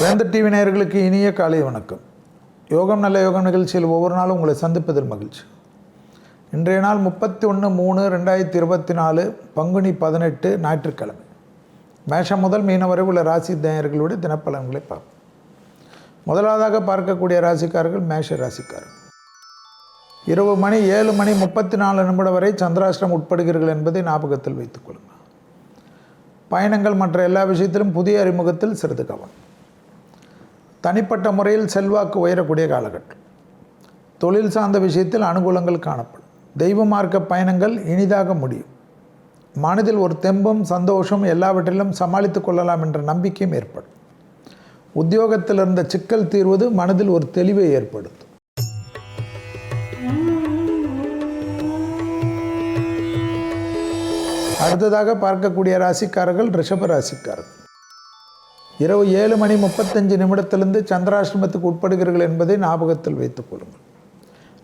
வேந்த TV நேயர்களுக்கு இனிய காலை வணக்கம். யோகம் நல்ல யோகம் நிகழ்ச்சியில் ஒவ்வொரு நாளும் உங்களை சந்திப்பதில் மகிழ்ச்சி. இன்றைய நாள் முப்பத்தி ஒன்று மூணு ரெண்டாயிரத்தி இருபத்தி நாலு பங்குனி பதினெட்டு ஞாயிற்றுக்கிழமை. மேஷம் முதல் மீன வரை உள்ள ராசி நேயர்களுடைய தினப்பலன்களை பார்ப்போம். முதலாவதாக பார்க்கக்கூடிய ராசிக்காரர்கள் மேஷ ராசிக்காரர்கள் இரவு மணி ஏழு மணி முப்பத்தி நாலு நிமிடம் வரை சந்திராஷ்டிரம் உட்படுகிறீர்கள் என்பதை ஞாபகத்தில் வைத்துக் கொள்ளுங்கள். பயணங்கள் மற்ற எல்லா விஷயத்திலும் புதிய அறிமுகத்தில் சிறிது கவனம். தனிப்பட்ட முறையில் செல்வாக்கு உயரக்கூடிய காலகட்டம். தொழில் சார்ந்த விஷயத்தில் அனுகூலங்கள் காணப்படும். தெய்வ மார்க்க பயணங்கள் இனிதாக முடியும். மனதில் ஒரு தெம்பும் சந்தோஷம் எல்லாவற்றிலும் சமாளித்துக் கொள்ளலாம் என்ற நம்பிக்கையும் ஏற்படும். உத்தியோகத்தில் இருந்த சிக்கல் தீர்வது மனதில் ஒரு தெளிவை ஏற்படுத்தும். அடுத்ததாக பார்க்கக்கூடிய ராசிக்காரர்கள் ரிஷப ராசிக்காரர்கள். இரவு ஏழு மணி முப்பத்தஞ்சு நிமிடத்திலிருந்து சந்திராசிரமத்துக்கு உட்படுகிறீர்கள் என்பதை ஞாபகத்தில் வைத்துக் கொள்ளுங்கள்.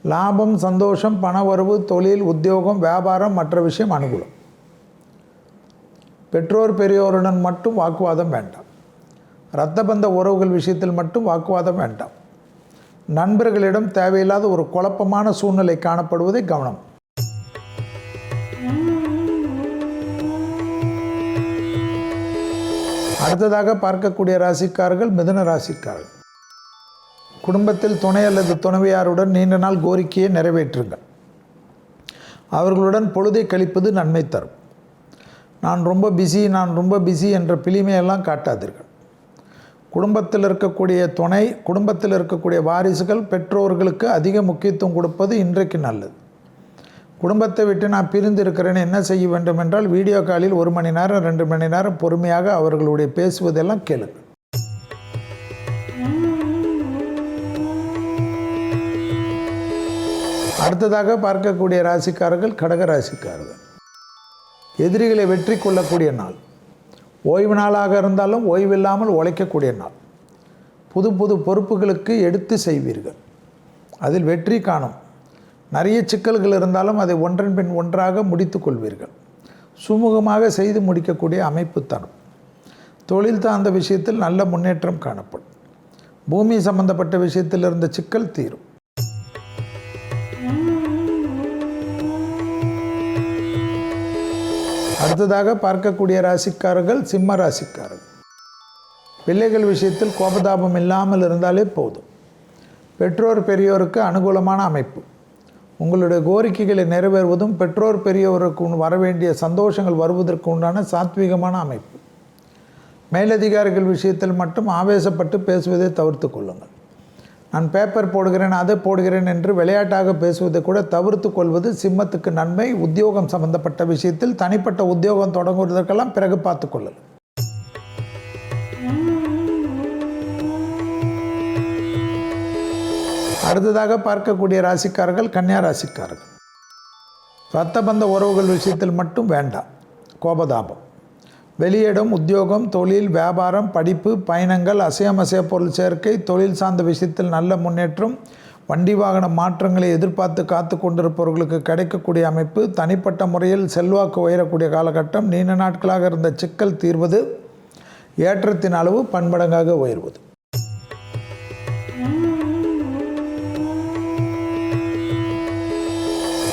லாபம் சந்தோஷம் பணவரவு தொழில் உத்தியோகம் வியாபாரம் மற்ற விஷயம் அனுகூலம். பெற்றோர் பெரியோருடன் மட்டும் வாக்குவாதம் வேண்டாம். இரத்த பந்த உறவுகள் விஷயத்தில் மட்டும் வாக்குவாதம் வேண்டாம். நண்பர்களிடம் தேவையில்லாத ஒரு குழப்பமான சூழ்நிலை காணப்படுவதை கவனம் அடுத்ததாக பார்க்கக்கூடிய ராசிக்காரர்கள் மிதுன ராசிக்காரர்கள். குடும்பத்தில் துணை அல்லது துணைவியாருடன் நீண்ட நாள் கோரிக்கையை நிறைவேற்றுங்கள். அவர்களுடன் பொழுதை கழிப்பது நன்மை தரும். நான் ரொம்ப பிஸி நான் ரொம்ப பிஸி என்ற பிளிமையெல்லாம் காட்டாதீர்கள். குடும்பத்தில் இருக்கக்கூடிய துணை குடும்பத்தில் இருக்கக்கூடிய வாரிசுகள் பெற்றோர்களுக்கு அதிக முக்கியத்துவம் கொடுப்பது இன்றைக்கு நல்லது. குடும்பத்தை விட்டு நான் பிரிந்து இருக்கிறேன்னு என்ன செய்ய வேண்டும் என்றால் வீடியோ காலில் ஒரு மணி நேரம் ரெண்டு மணி நேரம் பொறுமையாக அவர்களுடைய பேசுவதெல்லாம் கேளுங்க. அடுத்ததாக பார்க்கக்கூடிய ராசிக்காரர்கள் கடக ராசிக்காரர்கள். எதிரிகளை வெற்றி கொள்ளக்கூடிய நாள். ஓய்வு நாளாக இருந்தாலும் ஓய்வில்லாமல் உழைக்கக்கூடிய நாள். புது புது பொறுப்புகளுக்கு எடுத்து செய்வீர்கள். அதில் வெற்றி காணும். நிறைய சிக்கல்கள் இருந்தாலும் அதை ஒன்றன் பின் ஒன்றாக முடித்து கொள்வீர்கள். சுமூகமாக செய்து முடிக்கக்கூடிய அமைப்பு தரும். தொழில் சார்ந்த விஷயத்தில் நல்ல முன்னேற்றம் காணப்படும். பூமி சம்பந்தப்பட்ட விஷயத்தில் இருந்த சிக்கல் தீரும். அடுத்ததாக பார்க்கக்கூடிய ராசிக்காரர்கள் சிம்ம ராசிக்காரர்கள். பிள்ளைகள் விஷயத்தில் கோபதாபம் இல்லாமல் இருந்தாலே போதும். பெற்றோர் பெரியோருக்கு அனுகூலமான அமைப்பு. உங்களுடைய கோரிக்கைகளை நிறைவேறுவதும் பெற்றோர் பெரியவருக்கு வர வேண்டிய சந்தோஷங்கள் வருவதற்கு உண்டான சாத்வீகமான அமைப்பு. மேலதிகாரிகள் விஷயத்தில் மட்டும் ஆவேசப்பட்டு பேசுவதை தவிர்த்து கொள்ளுங்கள். நான் பேப்பர் போடுகிறேன் அதை போடுகிறேன் என்று விளையாட்டாக பேசுவதை கூட தவிர்த்து கொள்வது சிம்மத்துக்கு நன்மை உத்தியோகம் சம்பந்தப்பட்ட விஷயத்தில் தனிப்பட்ட உத்தியோகம் தொடங்குவதற்கெல்லாம் பிறகு பார்த்து கொள்ளலாம். அடுத்ததாக பார்க்கக்கூடிய ராசிக்காரர்கள் கன்னியா ராசிக்காரர்கள் ரத்த பந்த உறவுகள் விஷயத்தில் மட்டும் வேண்டாம். கோபதாபம். வெளியிடம் உத்தியோகம் தொழில் வியாபாரம் படிப்பு பயணங்கள் அசையமசைய பொருள் சேர்க்கை தொழில் சார்ந்த விஷயத்தில் நல்ல முன்னேற்றம் வண்டி வாகன மாற்றங்களை எதிர்பார்த்து காத்து கொண்டிருப்பவர்களுக்கு கிடைக்கக்கூடிய அமைப்பு தனிப்பட்ட முறையில் செல்வாக்கு உயரக்கூடிய காலகட்டம் நீண்ட நாட்களாக இருந்த சிக்கல் தீர்வது ஏற்றத்தின் அளவு பன்மடங்காக உயர்வது.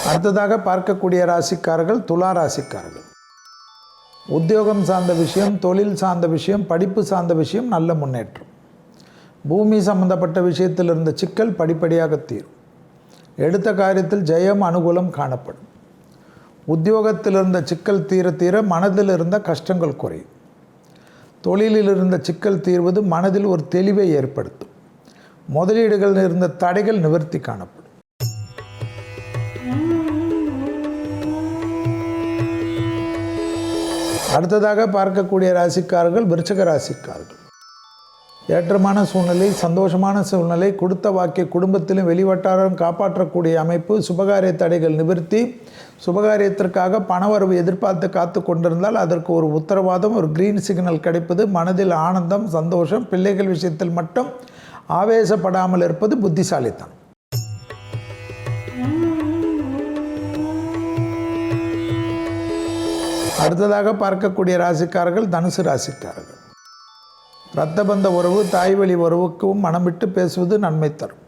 அடுத்ததாக பார்க்கக்கூடிய ராசிக்காரர்கள் துலா ராசிக்காரர்கள். உத்தியோகம் சார்ந்த விஷயம் தொழில் சார்ந்த விஷயம் படிப்பு சார்ந்த விஷயம் நல்ல முன்னேற்றம். பூமி சம்பந்தப்பட்ட விஷயத்தில் இருந்த சிக்கல் படிப்படியாக தீரும். எடுத்த காரியத்தில் ஜெயம் அனுகூலம் காணப்படும். உத்தியோகத்தில் இருந்த சிக்கல் தீர தீர மனதில் இருந்த கஷ்டங்கள் குறையும். தொழிலில் இருந்த சிக்கல் தீர்வது மனதில் ஒரு தெளிவை ஏற்படுத்தும். முதலீடுகளில் இருந்த தடைகள் நிவர்த்தி காணப்படும். அடுத்ததாக பார்க்கக்கூடிய ராசிக்காரர்கள் விருச்சக ராசிக்காரர்கள். ஏற்றமான சூழ்நிலை சந்தோஷமான சூழ்நிலை கொடுத்த வாக்கிய குடும்பத்திலும் வெளிவட்டாரம் காப்பாற்றக்கூடிய அமைப்பு சுபகாரிய தடைகள் நிவர்த்தி. சுபகாரியத்திற்காக பணவரவு எதிர்பார்த்து காத்து கொண்டிருந்தால் அதற்கு ஒரு உத்தரவாதம் ஒரு கிரீன் சிக்னல் கிடைப்பது. மனதில் ஆனந்தம் சந்தோஷம் பிள்ளைகள் விஷயத்தில் மட்டும் ஆவேசப்படாமல் இருப்பது புத்திசாலித்தனம். அடுத்ததாக பார்க்கக்கூடிய ராசிக்காரர்கள் தனுசு ராசிக்காரர்கள். இரத்தபந்த உறவு தாய்வழி உறவுக்கும் மனம் விட்டு பேசுவது நன்மை தரும்.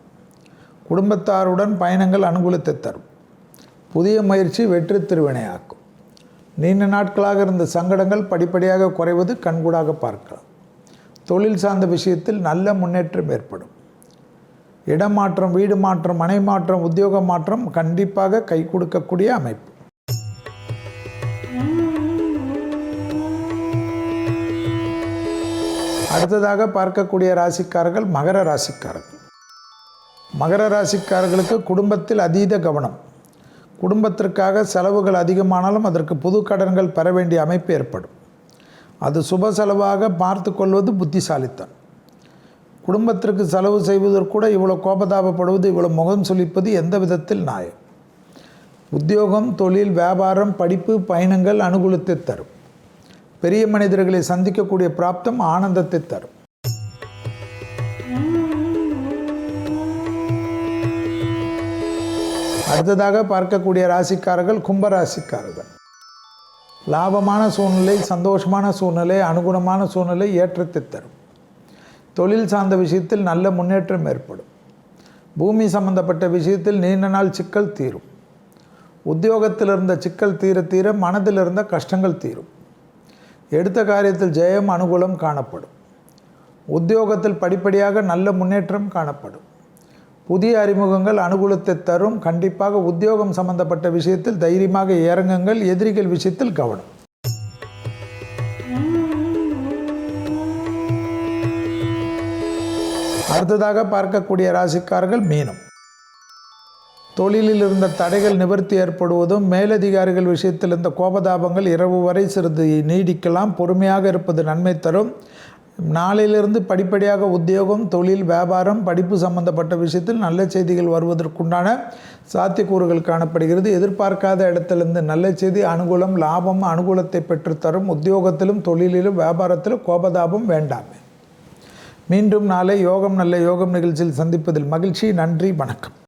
குடும்பத்தாருடன் பயணங்கள் அனுகூலத்தை தரும். புதிய முயற்சி வெற்றி திருவினையாக்கும் நீண்ட நாட்களாக இருந்த சங்கடங்கள் படிப்படியாக குறைவது கண்கூடாக பார்க்கலாம். தொழில் சார்ந்த விஷயத்தில் நல்ல முன்னேற்றம் ஏற்படும். இடமாற்றம் வீடு மாற்றம் மனை மாற்றம் உத்தியோக மாற்றம் கண்டிப்பாக கை கொடுக்கக்கூடிய அமைப்பு. அடுத்ததாக பார்க்கக்கூடிய ராசிக்காரர்கள் மகர ராசிக்காரர்கள். மகர ராசிக்காரர்களுக்கு குடும்பத்தில் அதீத கவனம். குடும்பத்திற்காக செலவுகள் அதிகமானாலும் அதற்கு புது கடன்கள் பெற வேண்டிய அமைப்பு ஏற்படும். அது சுப செலவாக பார்த்து கொள்வது புத்திசாலித்தனம். குடும்பத்திற்கு செலவு செய்வதற்கூட இவ்வளோ கோபதாபப்படுவது இவ்வளோ முகம் சொலிப்பது எந்த விதத்தில் நியாயம்? உத்தியோகம் தொழில் வியாபாரம் படிப்பு பயணங்கள் அனுகூலத்தை தரும். பெரிய மனிதர்களை சந்திக்கக்கூடிய பிராப்தம் ஆனந்தத்தை தரும். அடுத்ததாக பார்க்கக்கூடிய ராசிக்காரர்கள் கும்ப ராசிக்காரர்கள் லாபமான சூழ்நிலை சந்தோஷமான சூழ்நிலை அனுகுணமான சூழ்நிலை ஏற்றத்தை தரும். தொழில் சார்ந்த விஷயத்தில் நல்ல முன்னேற்றம் ஏற்படும். பூமி சம்பந்தப்பட்ட விஷயத்தில் நீண்ட நாள் சிக்கல் தீரும். உத்தியோகத்தில் இருந்த சிக்கல் தீர தீர மனதில் இருந்த கஷ்டங்கள் தீரும். எடுத்த காரியத்தில் ஜெயம் அனுகூலம் காணப்படும். உத்தியோகத்தில் படிப்படியாக நல்ல முன்னேற்றம் காணப்படும். புதிய அறிமுகங்கள் அனுகூலத்தை தரும். கண்டிப்பாக உத்தியோகம் சம்பந்தப்பட்ட விஷயத்தில் தைரியமாக இறங்குங்கள். எதிரிகள் விஷயத்தில் கவனம். அடுத்ததாக பார்க்கக்கூடிய ராசிக்காரர்கள் மீனம். தொழிலில் இருந்த தடைகள் நிவர்த்தி ஏற்படுவதும் மேலதிகாரிகள் விஷயத்தில் இருந்த கோபதாபங்கள் இரவு வரை சிறிது நீடிக்கலாம் பொறுமையாக இருப்பது நன்மை தரும். நாளையிலிருந்து படிப்படியாக உத்தியோகம் தொழில் வியாபாரம் படிப்பு சம்பந்தப்பட்ட விஷயத்தில் நல்ல செய்திகள் வருவதற்குண்டான சாத்தியக்கூறுகள் காணப்படுகிறது. எதிர்பார்க்காத இடத்திலிருந்து நல்ல செய்தி அனுகூலம் லாபம் அனுகூலத்தை பெற்றுத்தரும். உத்தியோகத்திலும் தொழிலிலும் வியாபாரத்திலும் கோபதாபம் வேண்டாமே. மீண்டும் நாளை யோகம் நல்ல யோகம் நிகழ்ச்சியில் சந்திப்பதில் மகிழ்ச்சி. நன்றி வணக்கம்.